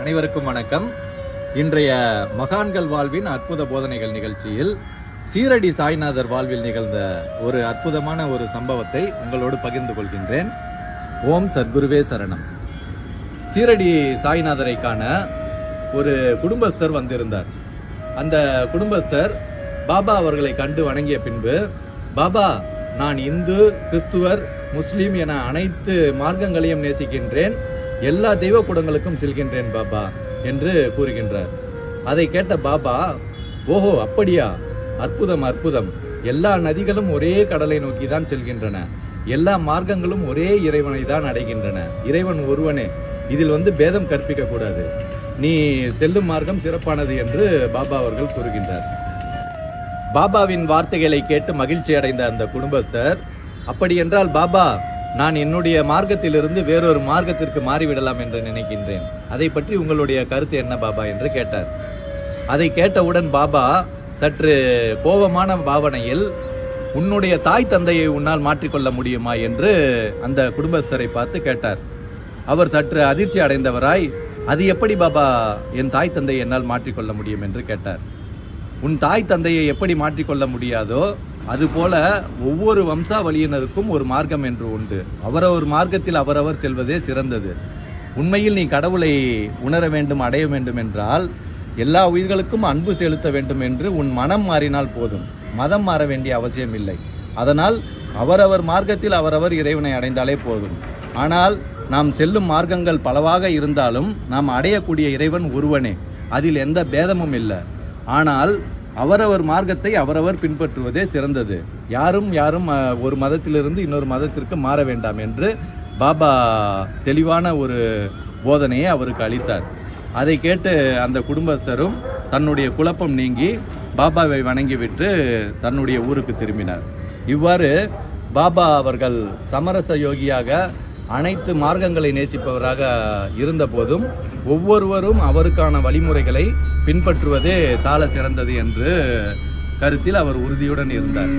அனைவருக்கும் வணக்கம். இன்றைய மகான்கள் வாழ்வின் அற்புத போதனைகள் நிகழ்ச்சியில் சீரடி சாய்நாதர் வாழ்வில் நிகழ்ந்த ஒரு அற்புதமான ஒரு சம்பவத்தை உங்களோடு பகிர்ந்து கொள்கின்றேன். ஓம் சத்குருவே சரணம். சீரடி சாய்நாதரை காண ஒரு குடும்பஸ்தர் வந்திருந்தார். அந்த குடும்பஸ்தர் பாபா அவர்களை கண்டு வணங்கிய பின்பு பாபா நான் இந்து கிறிஸ்துவர் முஸ்லீம் என அனைத்து மார்க்கங்களையும் நேசிக்கின்றேன். எல்லா தெய்வ கூடங்களுக்கும் செல்கின்றேன் பாபா என்று கூறுகின்றார். அதை கேட்ட பாபா ஓஹோ அப்படியா? அற்புதம் அற்புதம். எல்லா நதிகளும் ஒரே கடலை நோக்கி தான் செல்கின்றன. எல்லா மார்க்கங்களும் ஒரே இறைவனை தான் அடைகின்றன. இறைவன் ஒருவனே. இதில் வந்து பேதம் கற்பிக்க கூடாது. நீ செல்லும் மார்க்கம் சிறப்பானது என்று பாபா அவர்கள் கூறுகின்றார். பாபாவின் வார்த்தைகளை கேட்டு மகிழ்ச்சி அடைந்த அந்த குடும்பஸ்தர் அப்படி என்றால் பாபா நான் என்னுடைய மார்க்கத்திலிருந்து வேறொரு மார்க்கத்திற்கு மாறிவிடலாம் என்று நினைக்கின்றேன். அதை பற்றி உங்களுடைய கருத்து என்ன பாபா என்று கேட்டார். அதை கேட்டவுடன் பாபா சற்று கோபமான பாவனையில் உன்னுடைய தாய் தந்தையை உன்னால் மாற்றிக்கொள்ள முடியுமா? என்று அந்த குடும்பஸ்தரை பார்த்து கேட்டார். அவர் சற்று அதிர்ச்சி அடைந்தவராய் அது எப்படி பாபா என் தாய் தந்தையை என்னால் மாற்றிக்கொள்ள முடியும்? என்று கேட்டார். உன் தாய் தந்தையை எப்படி மாற்றிக்கொள்ள முடியாதோ அதுபோல ஒவ்வொரு வம்சாவளியினருக்கும் ஒரு மார்க்கம் என்று உண்டு. அவரவர் மார்க்கத்தில் அவரவர் செல்வதே சிறந்தது. உண்மையில் நீ கடவுளை உணர வேண்டும் அடைய வேண்டும் என்றால் எல்லா உயிர்களுக்கும் அன்பு செலுத்த வேண்டும் என்று உன் மனம் மாறினால் போதும். மதம் மாற வேண்டிய அவசியம் இல்லை. அதனால் அவரவர் மார்க்கத்தில் அவரவர் இறைவனை அடைந்தாலே போதும். ஆனால் நாம் செல்லும் மார்க்கங்கள் பலவாக இருந்தாலும் நாம் அடையக்கூடிய இறைவன் ஒருவனே. அதில் எந்த பேதமும் இல்லை. ஆனால் அவரவர் மார்க்கத்தை அவரவர் பின்பற்றுவதே சிறந்தது. யாரும் யாரும் ஒரு மதத்திலிருந்து இன்னொரு மதத்திற்கு மாற வேண்டாம் என்று பாபா தெளிவான ஒரு போதனையை அவருக்கு அளித்தார். அதை கேட்டு அந்த குடும்பஸ்தரும் தன்னுடைய குழப்பம் நீங்கி பாபாவை வணங்கிவிட்டு தன்னுடைய ஊருக்கு திரும்பினார். இவ்வாறு பாபா அவர்கள் சமரச யோகியாக அனைத்து மார்க்கங்களை நேசிப்பவராக இருந்தபோதும் ஒவ்வொருவரும் அவருக்கான வழிமுறைகளை பின்பற்றுவதே சால சிறந்தது என்று கருத்தில் அவர் உறுதியுடன் இருந்தார்.